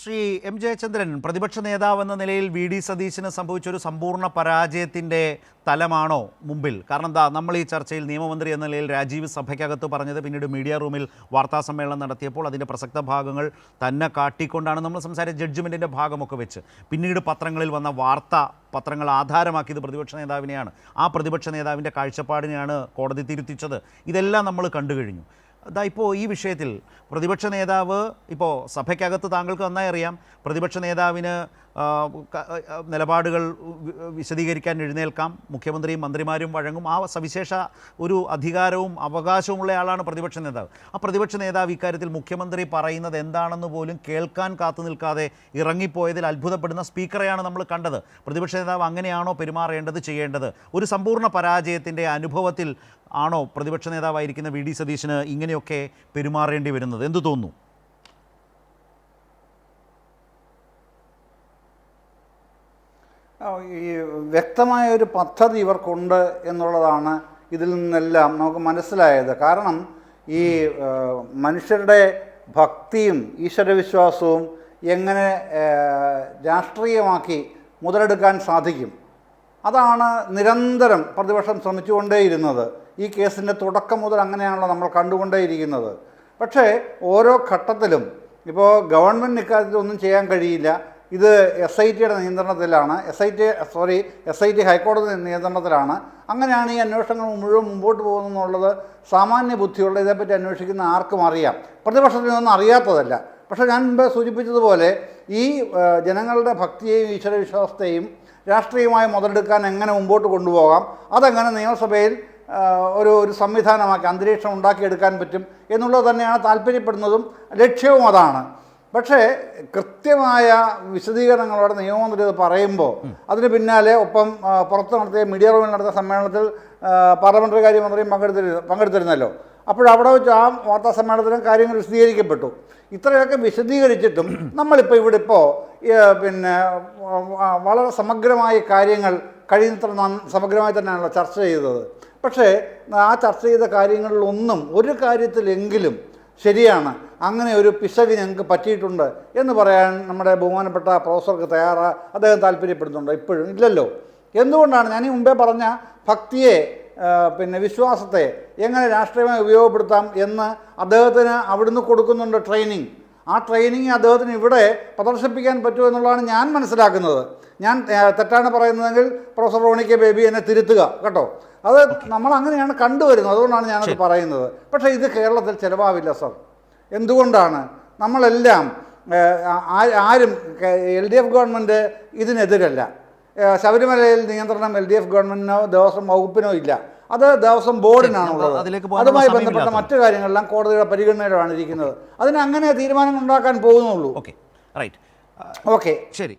Shri M Jayachandran പ്രതിപക്ഷ നേതാവ് എന്ന നിലയിൽ വി ഡി സതീശന് സംഭവിച്ചൊരു സമ്പൂർണ പരാജയത്തിന്റെ തലമാണോ മുമ്പിൽ? കാരണം എന്താ നമ്മൾ ഈ ചർച്ചയിൽ നിയമമന്ത്രി എന്ന നിലയിൽ രാജീവ് സഭയ്ക്കകത്ത് പറഞ്ഞത് പിന്നീട് മീഡിയ റൂമിൽ വാർത്താ സമ്മേളനം നടത്തിയപ്പോൾ അതിന്റെ പ്രസക്ത ഭാഗങ്ങൾ തന്നെ കാട്ടിക്കൊണ്ടാണ് നമ്മൾ സംസാരിച്ച ജഡ്ജ്മെന്റിന്റെ ഭാഗമൊക്കെ വെച്ച്. പിന്നീട് പത്രങ്ങളിൽ വന്ന വാർത്ത പത്രങ്ങൾ ആധാരമാക്കിയത് പ്രതിപക്ഷ നേതാവിനെയാണ്. ആ പ്രതിപക്ഷ നേതാവിന്റെ കാഴ്ചപ്പാടിനെയാണ് കോടതി തിരുത്തിച്ചത്. ഇതെല്ലാം നമ്മൾ കണ്ടു കഴിഞ്ഞു. അതാ ഇപ്പോൾ ഈ വിഷയത്തിൽ പ്രതിപക്ഷ നേതാവ് ഇപ്പോൾ സഭയ്ക്കകത്ത് താങ്കൾക്ക് നന്നായി അറിയാം. പ്രതിപക്ഷ നേതാവിന് നിലപാടുകൾ വിശദീകരിക്കാൻ എഴുന്നേൽക്കാം. മുഖ്യമന്ത്രിയും മന്ത്രിമാരും വഴങ്ങും. ആ സവിശേഷ ഒരു അധികാരവും അവകാശവുമുള്ള ആളാണ് പ്രതിപക്ഷ നേതാവ്. ആ പ്രതിപക്ഷ നേതാവ് ഇക്കാര്യത്തിൽ മുഖ്യമന്ത്രി പറയുന്നത് എന്താണെന്ന് പോലും കേൾക്കാൻ കാത്തു നിൽക്കാതെ ഇറങ്ങിപ്പോയതിൽ അത്ഭുതപ്പെടുന്ന സ്പീക്കറെയാണ് നമ്മൾ കണ്ടത്. പ്രതിപക്ഷ നേതാവ് അങ്ങനെയാണോ പെരുമാറേണ്ടത് ചെയ്യേണ്ടത്? ഒരു സമ്പൂർണ പരാജയത്തിന്റെ അനുഭവത്തിൽ ആണോ പ്രതിപക്ഷ നേതാവായിരിക്കുന്ന വി ഡി സതീശന് ഇങ്ങനെയൊക്കെ പെരുമാറേണ്ടി വരുന്നത്? എന്തു തോന്നുന്നു? ഈ വ്യക്തമായ ഒരു പദ്ധതി ഇവർക്കുണ്ട് എന്നുള്ളതാണ് ഇതിൽ നിന്നെല്ലാം നമുക്ക് മനസ്സിലായത്. കാരണം ഈ മനുഷ്യരുടെ ഭക്തിയും ഈശ്വരവിശ്വാസവും എങ്ങനെ രാഷ്ട്രീയമാക്കി മുതലെടുക്കാൻ സാധിക്കും? അതാണ് നിരന്തരം പ്രതിപക്ഷം ശ്രമിച്ചുകൊണ്ടേയിരുന്നത്. ഈ കേസിന്റെ തുടക്കം മുതൽ അങ്ങനെയാണല്ലോ നമ്മൾ കണ്ടുകൊണ്ടേയിരിക്കുന്നത്. പക്ഷേ ഓരോ ഘട്ടത്തിലും ഇപ്പോൾ ഗവൺമെന്റ് ഇക്കാര്യത്തിൽ ഒന്നും ചെയ്യാൻ കഴിയില്ല. ഇത് എസ് ഐ ടിയുടെ നിയന്ത്രണത്തിലാണ്. S I T sorry S I T ഹൈക്കോടതി നിയന്ത്രണത്തിലാണ്. അങ്ങനെയാണ് ഈ അന്വേഷണങ്ങൾ മുഴുവൻ മുമ്പോട്ട് പോകുന്നതെന്നുള്ളത് സാമാന്യ ബുദ്ധിയുള്ള ഇതേപ്പറ്റി അന്വേഷിക്കുന്ന ആർക്കും അറിയാം. പ്രതിപക്ഷത്തിനൊന്നും അറിയാത്തതല്ല. പക്ഷേ ഞാൻ മുമ്പ് സൂചിപ്പിച്ചതുപോലെ ഈ ജനങ്ങളുടെ ഭക്തിയെയും ഈശ്വരവിശ്വാസത്തെയും രാഷ്ട്രീയമായി മുതലെടുക്കാൻ എങ്ങനെ മുമ്പോട്ട് കൊണ്ടുപോകാം? അതങ്ങനെ നിയമസഭയിൽ ഒരു ഒരു സംവിധാനമാക്കി അന്തരീക്ഷം ഉണ്ടാക്കിയെടുക്കാൻ പറ്റും എന്നുള്ളത് തന്നെയാണ് താല്പര്യപ്പെടുന്നതും ലക്ഷ്യവും അതാണ്. പക്ഷേ കൃത്യമായ വിശദീകരണങ്ങളോടെ നിയമമന്ത്രി പറയുമ്പോൾ അതിന് പിന്നാലെ ഒപ്പം പുറത്ത് നടത്തിയ മീഡിയ റൂമിൽ നടത്തിയ സമ്മേളനത്തിൽ പാർലമെന്ററി കാര്യമന്ത്രിയും പങ്കെടുത്തിരുന്നു പങ്കെടുത്തിരുന്നല്ലോ. അപ്പോഴവിടെ വെച്ച് ആ വാർത്താ സമ്മേളനത്തിലും കാര്യങ്ങൾ വിശദീകരിക്കപ്പെട്ടു. ഇത്രയൊക്കെ വിശദീകരിച്ചിട്ടും നമ്മളിപ്പോൾ ഇവിടെ ഇപ്പോൾ പിന്നെ വളരെ സമഗ്രമായ കാര്യങ്ങൾ കഴിയുന്നത്ര സമഗ്രമായി തന്നെയാണല്ലോ ചർച്ച ചെയ്തത്. പക്ഷേ ആ ചർച്ച ചെയ്ത കാര്യങ്ങളിലൊന്നും ഒരു കാര്യത്തിലെങ്കിലും ശരിയാണ് അങ്ങനെ ഒരു പിശക് ഞങ്ങൾക്ക് പറ്റിയിട്ടുണ്ട് എന്ന് പറയാൻ നമ്മുടെ ബഹുമാനപ്പെട്ട പ്രൊഫസർക്ക് തയ്യാറാ അദ്ദേഹം താല്പര്യപ്പെടുന്നുണ്ടോ? ഇപ്പോഴും ഇല്ലല്ലോ. എന്തുകൊണ്ടാണ്? ഞാൻ ഈ മുമ്പേ പറഞ്ഞ ഭക്തിയെ പിന്നെ വിശ്വാസത്തെ എങ്ങനെ രാഷ്ട്രീയമായി ഉപയോഗപ്പെടുത്താം എന്ന് അദ്ദേഹത്തിന് അവിടുന്ന് കൊടുക്കുന്നുണ്ട് ട്രെയിനിങ്. ആ ട്രെയിനിങ് അദ്ദേഹത്തിന് ഇവിടെ പ്രദർശിപ്പിക്കാൻ പറ്റുമോ എന്നുള്ളതാണ് ഞാൻ മനസ്സിലാക്കുന്നത്. ഞാൻ തെറ്റാണ് പറയുന്നതെങ്കിൽ പ്രൊഫസർ റോണി കെ ബേബി എന്നെ തിരുത്തുക കേട്ടോ? അത് നമ്മൾ അങ്ങനെയാണ് കണ്ടുവരുന്നത്. അതുകൊണ്ടാണ് ഞാനത് പറയുന്നത്. പക്ഷേ ഇത് കേരളത്തിൽ ചിലവാവില്ല സർ എന്തുകൊണ്ടാണ് നമ്മളെല്ലാം ആരും എൽ ഡി എഫ് ഗവൺമെന്റ് ഇതിനെതിരല്ല. ശബരിമലയിൽ നിയന്ത്രണം എൽ ഡി എഫ് ഗവൺമെന്റിനോ ദേവസ്വം വകുപ്പിനോ ഇല്ല. അത് ദേവസ്വം ബോർഡിനാണുള്ളത്. അതുമായി ബന്ധപ്പെട്ട മറ്റു കാര്യങ്ങളെല്ലാം കോടതിയുടെ പരിഗണനയിലാണ് ഇരിക്കുന്നത്. അതിന് അങ്ങനെ തീരുമാനം ഉണ്ടാക്കാൻ പോകുന്നുള്ളൂ. ഓക്കെ. റൈറ്റ്. ഓക്കെ. ശരി.